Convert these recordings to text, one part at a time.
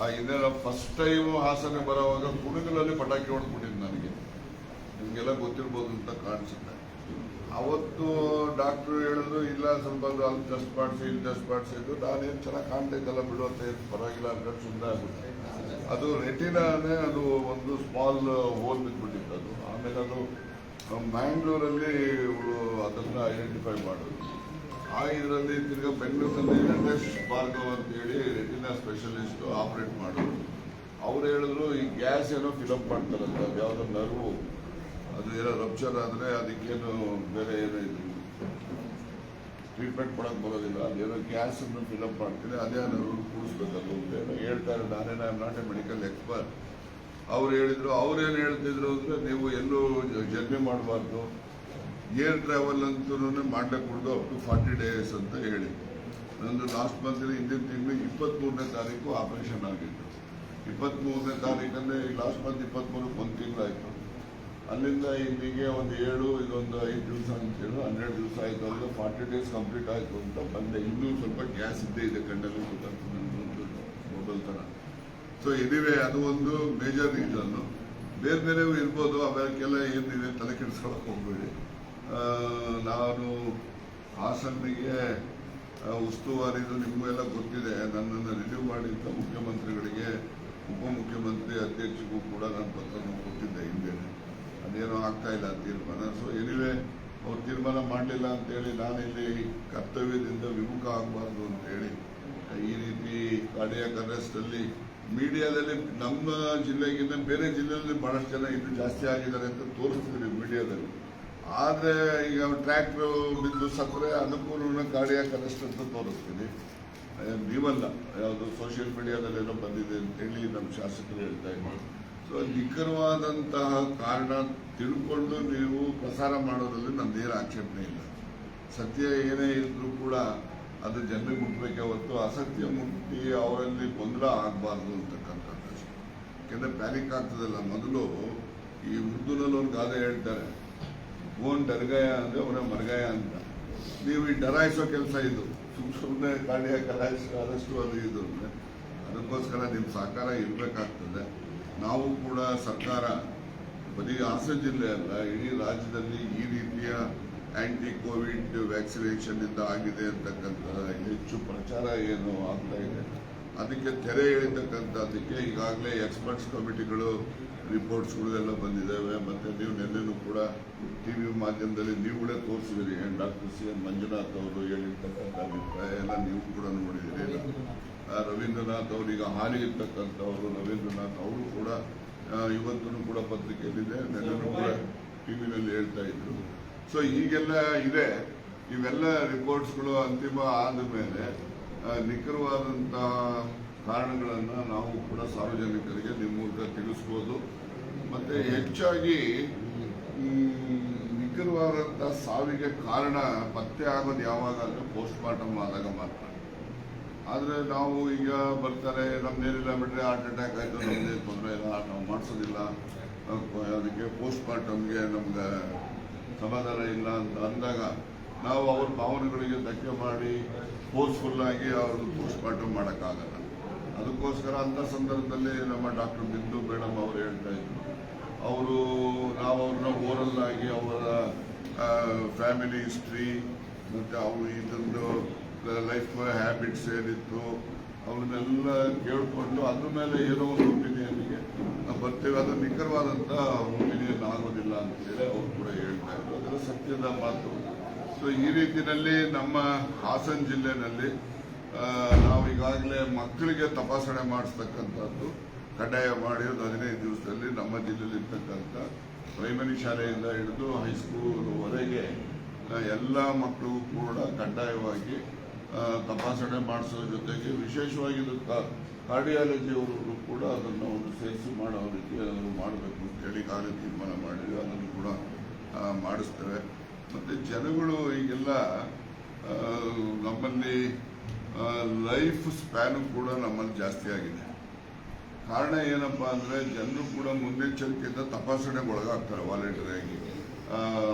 ಆ ಇನ್ನೇನೋ first time Hassan ಬರೋವಾಗ ಕುಣಗಲಲ್ಲಿ ಪಟಾಕಿ ಹೊಡೆದ್ಬಿಟ್ಟಿದ್ದು ನನಗೆ. ನಿಮಗೆಲ್ಲ ಗೊತ್ತಿರ್ಬೋದು ಅಂತ ಕಾಣಿಸುತ್ತೆ. ಅವತ್ತು ಡಾಕ್ಟ್ರು ಹೇಳಿದ್ರು, ಇಲ್ಲ ಸ್ವಲ್ಪ ಅಲ್ಲಿ ಟೆಸ್ಟ್ ಮಾಡಿಸಿ, ಇಲ್ಲಿ ಟೆಸ್ಟ್ ಮಾಡಿಸಿದ್ದು ನಾನೇನು ಚೆನ್ನಾಗಿ ಕಾಣ್ತೈತಲ್ಲ ಬಿಡು ಅಂತ ಏನು ಪರವಾಗಿಲ್ಲ ಅಂದ್ರೆ ಸುಮ್ಮನೆ ಅದು ರೆಟಿನಾನೇ ಅದು ಒಂದು ಸ್ಮಾಲ್ ಹೋಲ್ ಬಿದ್ದುಬಿಟ್ಟಿತ್ತು ಅದು. ಆಮೇಲೆ ಅದು ಮ್ಯಾಂಗ್ಳೂರಲ್ಲಿ ಅದನ್ನು ಐಡೆಂಟಿಫೈ ಮಾಡೋದು ಆ ಇದರಲ್ಲಿ ತಿರ್ಗಾ ಬೆಂಗಳೂರಲ್ಲಿ ವೆಂಕಟೇಶ್ ಭಾರ್ಗವ್ ಅಂತೇಳಿ ರೆಟಿನಾ ಸ್ಪೆಷಲಿಸ್ಟ್ ಆಪರೇಟ್ ಮಾಡೋರು. ಅವ್ರು ಹೇಳಿದ್ರು, ಈ ಗ್ಯಾಸ್ ಏನೋ ಫಿಲಪ್ ಮಾಡ್ತಾರಲ್ಲ ಯಾವುದೋ ನರ್ವು. ಅದು ಏನೋ ರಪ್ಚರ್ ಆದರೆ ಅದಕ್ಕೇನು ಬೇರೆ ಏನೋ ಇದು ಟ್ರೀಟ್ಮೆಂಟ್ ಕೊಡಕ್ ಬರೋದಿಲ್ಲ ಅದೇನೋ ಗ್ಯಾಸ್ ಅನ್ನು ಫಿಲಪ್ ಮಾಡ್ತೀನಿ, ಅದೇ ನರ್ವ್ ಕೂಡಿಸ್ಬೇಕಲ್ಲ ಏನೋ ಹೇಳ್ತಾರೆ ನಾನೇನು I not a medical expert ಅವ್ರು ಹೇಳಿದ್ರು ಅವ್ರೇನು ಹೇಳ್ತಿದ್ರು ಅಂದರೆ, ನೀವು ಎಲ್ಲೂ ಜರ್ನಿ ಮಾಡಬಾರ್ದು. ಏರ್ ಟ್ರಾವೆಲ್ ಅಂತೂ ಮಾಡಲೇಕೂಡ್ದು ಕೊಡೋದು ಅಪ್ ಟು ಫಾರ್ಟಿ ಡೇಸ್ ಅಂತ ಹೇಳಿ. ನಂದು ಲಾಸ್ಟ್ ಮಂತ್ ಹಿಂದಿನ ತಿಂಗಳು ಇಪ್ಪತ್ತ್ಮೂರನೇ ತಾರೀಕು ಆಪರೇಷನ್ ಆಗಿತ್ತು ಇಪ್ಪತ್ತ್ಮೂರನೇ ತಾರೀಕಲ್ಲೇ ಲಾಸ್ಟ್ ಮಂತ್ ಇಪ್ಪತ್ತ್ಮೂರಕ್ಕೆ ಒಂದು ತಿಂಗಳಾಯಿತು ಅಲ್ಲಿಂದ ಇಲ್ಲಿಗೆ ಒಂದು ಏಳು, ಇದೊಂದು ಐದು ದಿವಸ ಅಂತೇಳಿ, ಹನ್ನೆರಡು ದಿವಸ ಆಯಿತು. ಅಂದರೆ ಫಾರ್ಟಿ ಡೇಸ್ ಕಂಪ್ಲೀಟ್ ಆಯಿತು ಅಂತ ಬಂದೆ. ಇನ್ನೂ ಸ್ವಲ್ಪ ಗ್ಯಾಸ್ ಇದ್ದೇ ಇದೆ ಕಣ್ಣಲ್ಲಿ ಗೊತ್ತಾಗ್ತದೆ ಮೊಬೈಲ್ ಥರ ಸೊ ಎನಿವೆ ಅದು ಒಂದು ಮೇಜರ್ ರೀಸನ್ನು ಬೇರೆ ಬೇರೆವು ಇರ್ಬೋದು ಅವಕ್ಕೆಲ್ಲ ಏನಿದೆ ತಲೆ ಕೆಡಿಸ್ಕೊಳಕ್ಕೆ ಹೋಗ್ಬೇಡಿ. ನಾನು ಹಾಸನಿಗೆ ಉಸ್ತುವಾರಿ ಉಸ್ತುವಾರಿದು ನಿಮಗೆಲ್ಲ ಗೊತ್ತಿದೆ. ನನ್ನನ್ನು ರಿಲೀವ್ ಮಾಡಿದ್ದ ಮುಖ್ಯಮಂತ್ರಿಗಳಿಗೆ, ಉಪಮುಖ್ಯಮಂತ್ರಿ ಅಧ್ಯಕ್ಷಗೂ ಕೂಡ ನಾನು ಪತ್ರವನ್ನು ಕೊಟ್ಟಿದ್ದೆ ಹಿಂದೆ. ಅದೇನೋ ಆಗ್ತಾ ಇಲ್ಲ ತೀರ್ಮಾನ. ಸೊ ಎನಿವೆ ಅವ್ರು ತೀರ್ಮಾನ ಮಾಡಲಿಲ್ಲ ಅಂತೇಳಿ ನಾನಿಲ್ಲಿ ಕರ್ತವ್ಯದಿಂದ ವಿಮುಖ ಆಗಬಾರ್ದು ಅಂತೇಳಿ, ಈ ರೀತಿ ಕಾರ್ಡಿಯಾಕ್ ಅರೆಸ್ಟಲ್ಲಿ ಮೀಡಿಯಾದಲ್ಲಿ ನಮ್ಮ ಜಿಲ್ಲೆಗಿಂತ ಬೇರೆ ಜಿಲ್ಲೆಯಲ್ಲಿ ಬಹಳಷ್ಟು ಜನ ಇನ್ನೂ ಜಾಸ್ತಿ ಆಗಿದ್ದಾರೆ ಅಂತ ತೋರಿಸ್ತೀವಿ ಮೀಡಿಯಾದಲ್ಲಿ ಆದರೆ ಈಗ ಟ್ರ್ಯಾಕ್ಟ್ರು ಬಿದ್ದು ಸತ್ತರೆ ಅದಕ್ಕೂ ಗಾಡಿಯ ಕನಿಷ್ಠ ಅಂತ ತೋರಿಸ್ತೀನಿ. ನೀವಲ್ಲ, ಯಾವುದು ಸೋಷಿಯಲ್ ಮೀಡಿಯಾದಲ್ಲೇನೋ ಬಂದಿದೆ ಅಂತ ಹೇಳಿ ನಮ್ಮ ಶಾಸಕರು ಹೇಳ್ತಾ ಇದ್ದಾರೆ ಸೊ ನಿಖರವಾದಂತಹ ಕಾರಣ ತಿಳ್ಕೊಂಡು ನೀವು ಪ್ರಸಾರ ಮಾಡೋದ್ರಲ್ಲಿ ನಂದೇನು ಆಕ್ಷೇಪಣೆ ಇಲ್ಲ. ಸತ್ಯ ಏನೇ ಇದ್ರೂ ಕೂಡ ಅದು ಜನರಿಗೆ ಮುಟ್ಟಬೇಕೆ ಹೊತ್ತು ಅಸತ್ಯ ಮುಟ್ಟಿ ಅವರಲ್ಲಿ ಗೊಂದಲ ಆಗಬಾರ್ದು ಅಂತಕ್ಕಂಥದ್ದು ಯಾಕೆಂದ್ರೆ ಪ್ಯಾನಿಕ್ ಆಗ್ತದಲ್ಲ ಮೊದಲು ಈ ಉರ್ದುನಲ್ಲಿ ಒಂದು ಗಾದೆ ಹೇಳ್ತಾರೆ. ಓನ್ ಡರ್ಗಾಯ ಅಂದ್ರೆ ಅವನ ಮರಗಾಯ ಅಂತ. ನೀವು ಈ ಡರಾಯಿಸೋ ಕೆಲಸ ಇದು. ಸುಮ್ ಸುಮ್ಮನೆ ಕಲಾಯಿಸ ಅರೆಸ್ಟು ಅದು ಇದು. ಅಂದ್ರೆ ಅದಕ್ಕೋಸ್ಕರ ನಿಮ್ಮ ಸಹಕಾರ ಇರಬೇಕಾಗ್ತದೆ. ನಾವು ಕೂಡ ಸರ್ಕಾರ, ಬರೀ ಹಾಸನ ಜಿಲ್ಲೆ ಅಲ್ಲ, ಇಡೀ ರಾಜ್ಯದಲ್ಲಿ ಈ ರೀತಿಯ ಆಂಟಿ ಕೋವಿಡ್ ವ್ಯಾಕ್ಸಿನೇಷನ್ ಇಂದ ಆಗಿದೆ ಅಂತಕ್ಕಂಥ ಹೆಚ್ಚು ಪ್ರಚಾರ ಏನು ಆಗ್ತಾ ಇದೆ. ಅದಕ್ಕೆ ತೆರೆ ಎಳಿತಕ್ಕಂಥದ್ದಕ್ಕೆ ಈಗಾಗಲೇ ಎಕ್ಸ್ಪರ್ಟ್ಸ್ ಕಮಿಟಿಗಳು ರಿಪೋರ್ಟ್ಸ್ಗಳು ಎಲ್ಲ ಬಂದಿದ್ದಾವೆ. ಮತ್ತು ನೀವು ನಿನ್ನೆನೂ ಕೂಡ ಟಿ ವಿ ಮಾಧ್ಯಮದಲ್ಲಿ ನೀವುಗಳೇ ತೋರಿಸಿದಿರಿ ಡಾಕ್ಟರ್ ಸಿ ಎನ್ ಮಂಜುನಾಥ್ ಅವರು ಹೇಳಿರ್ತಕ್ಕಂಥ ಅಭಿಪ್ರಾಯ ಎಲ್ಲ ನೀವು ಕೂಡ ನೋಡಿದ್ದೀರಿ. ರವೀಂದ್ರನಾಥ್ ಅವರು ಈಗ ಹಾಲಿ ಇರ್ತಕ್ಕಂಥವರು ರವೀಂದ್ರನಾಥ್ ಅವರು ಕೂಡ ಇವತ್ತೂ ಕೂಡ ಪತ್ರಿಕೆಯಲ್ಲಿದೆ. ನೆನ್ನೆನೂ ಕೂಡ ಟಿ ವಿನಲ್ಲಿ ಹೇಳ್ತಾ ಇದ್ರು. ಸೊ ಈಗೆಲ್ಲ ಇದೆ. ಇವೆಲ್ಲ ರಿಪೋರ್ಟ್ಸ್ಗಳು ಅಂತಿಮ ಆದ ಮೇಲೆ ನಿಖರವಾದಂತಹ ಕಾರಣಗಳನ್ನು ನಾವು ಕೂಡ ಸಾರ್ವಜನಿಕರಿಗೆ ನಿಮ್ಮ ಮೂಲಕ ತಿಳಿಸ್ಬೋದು. ಮತ್ತೆ ಹೆಚ್ಚಾಗಿ ಈ ನಿಖರವಾದಂಥ ಸಾವಿಗೆ ಕಾರಣ ಪತ್ತೆ ಆಗೋದು ಯಾವಾಗ ಅಂದರೆ ಪೋಸ್ಟ್ ಮಾರ್ಟಮ್ ಆದಾಗ ಮಾತ್ರ. ಆದರೆ ನಾವು ಈಗ ಬರ್ತಾರೆ ನಮ್ದೇನಿಲ್ಲ ಬಿಟ್ಟರೆ ಹಾರ್ಟ್ ಅಟ್ಯಾಕ್ ಆಯಿತು ನಮ್ಮದೇ ತೊಂದರೆ ಇಲ್ಲ ನಾವು ಮಾಡಿಸೋದಿಲ್ಲ. ಅದಕ್ಕೆ ಪೋಸ್ಟ್ ಮಾರ್ಟಮ್ಗೆ ನಮ್ಗೆ ಸಮಾಧಾನ ಇಲ್ಲ ಅಂತ ಅಂದಾಗ ನಾವು ಅವ್ರ ಭಾವನೆಗಳಿಗೆ ಧಕ್ಕೆ ಮಾಡಿ ಫೋರ್ಸ್ಫುಲ್ ಆಗಿ ಪೋಸ್ಟ್ ಮಾರ್ಟಮ್ ಮಾಡೋಕ್ಕಾಗಲ್ಲ. ಅದಕ್ಕೋಸ್ಕರ ಅಂಥ ಸಂದರ್ಭದಲ್ಲಿ ನಮ್ಮ ಡಾಕ್ಟರ್ ಬಿಂದು ಮೇಡಮ್ ಅವರು ಹೇಳ್ತಾ ಇದ್ರು. ಅವರು ನಾವು ಅವ್ರನ್ನ ಓರಲ್ ಆಗಿ ಅವರ ಫ್ಯಾಮಿಲಿ ಹಿಸ್ಟ್ರಿ ಮತ್ತು ಅವರು ಇದೊಂದು ಲೈಫ್ ಹ್ಯಾಬಿಟ್ಸ್ ಏನಿತ್ತು ಅವನ್ನೆಲ್ಲ ಕೇಳಿಕೊಂಡು ಅದ್ರ ಮೇಲೆ ಏನೋ ಒಂದು ಒಪಿನಿಯನ್ಗೆ ನಾವು ಬರ್ತೇವೆ. ಅದು ನಿಖರವಾದಂಥ ಒಪಿನಿಯನ್ ಆಗೋದಿಲ್ಲ ಅಂತೇಳಿ ಅವರು ಕೂಡ ಹೇಳ್ತಾ ಇದ್ರು. ಅದರ ಸತ್ಯದ ಮಾತು. ಸೊ ಈ ರೀತಿಯಲ್ಲಿ ನಮ್ಮ ಹಾಸನ ಜಿಲ್ಲೆನಲ್ಲಿ ನಾವು ಈಗಾಗಲೇ ಮಕ್ಕಳಿಗೆ ತಪಾಸಣೆ ಮಾಡಿಸ್ತಕ್ಕಂಥದ್ದು, ಕಡ್ಡಾಯ ಮಾಡಿರೋದು ಹದಿನೈದು ದಿವಸದಲ್ಲಿ ನಮ್ಮ ಜಿಲ್ಲೆಯಲ್ಲಿ ಇರ್ತಕ್ಕಂಥ ಪ್ರೈಮರಿ ಶಾಲೆಯಿಂದ ಹಿಡಿದು ಹೈಸ್ಕೂಲ್ವರೆಗೆ ಎಲ್ಲ ಮಕ್ಕಳಿಗೂ ಕೂಡ ಕಡ್ಡಾಯವಾಗಿ ತಪಾಸಣೆ ಮಾಡಿಸೋದ್ರ ಜೊತೆಗೆ ವಿಶೇಷವಾಗಿ ಕಾರ್ಡಿಯಾಲಜಿ ಅವರು ಕೂಡ ಅದನ್ನು ಒಂದು ಸೇರಿಸಿ ಮಾಡೋ ರೀತಿ ಅದನ್ನು ಮಾಡಬೇಕು ಅಂತೇಳಿ ಕಾರ್ಯ ತೀರ್ಮಾನ ಮಾಡಿದ್ವಿ. ಅದನ್ನು ಕೂಡ ಮಾಡಿಸ್ತೇವೆ. ಮತ್ತು ಜನಗಳು ಈಗೆಲ್ಲ ನಮ್ಮಲ್ಲಿ ಲೈಫ್ ಸ್ಪ್ಯಾನು ಕೂಡ ನಮ್ಮಲ್ಲಿ ಜಾಸ್ತಿ ಆಗಿದೆ. ಕಾರಣ ಏನಪ್ಪ ಅಂದರೆ ಜನರು ಕೂಡ ಮುನ್ನೆಚ್ಚರಿಕೆಯಿಂದ ತಪಾಸಣೆಗೆ ಒಳಗಾಗ್ತಾರೆ ವಾಲಂಟಿಯರಾಗಿ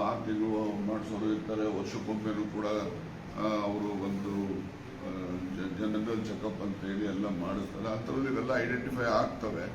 ಆರು ತಿಂಗಳು ಮಾಡಿಸೋರು ಇರ್ತಾರೆ, ವರ್ಷಕ್ಕೊಮ್ಮೆನೂ ಕೂಡ ಅವರು ಒಂದು ಜನರಲ್ ಚೆಕಪ್ ಅಂತ ಹೇಳಿ ಎಲ್ಲ ಮಾಡಿಸ್ತಾರೆ. ಅಂಥದ್ರಲ್ಲಿ ಇವೆಲ್ಲ ಐಡೆಂಟಿಫೈ ಆಗ್ತವೆ.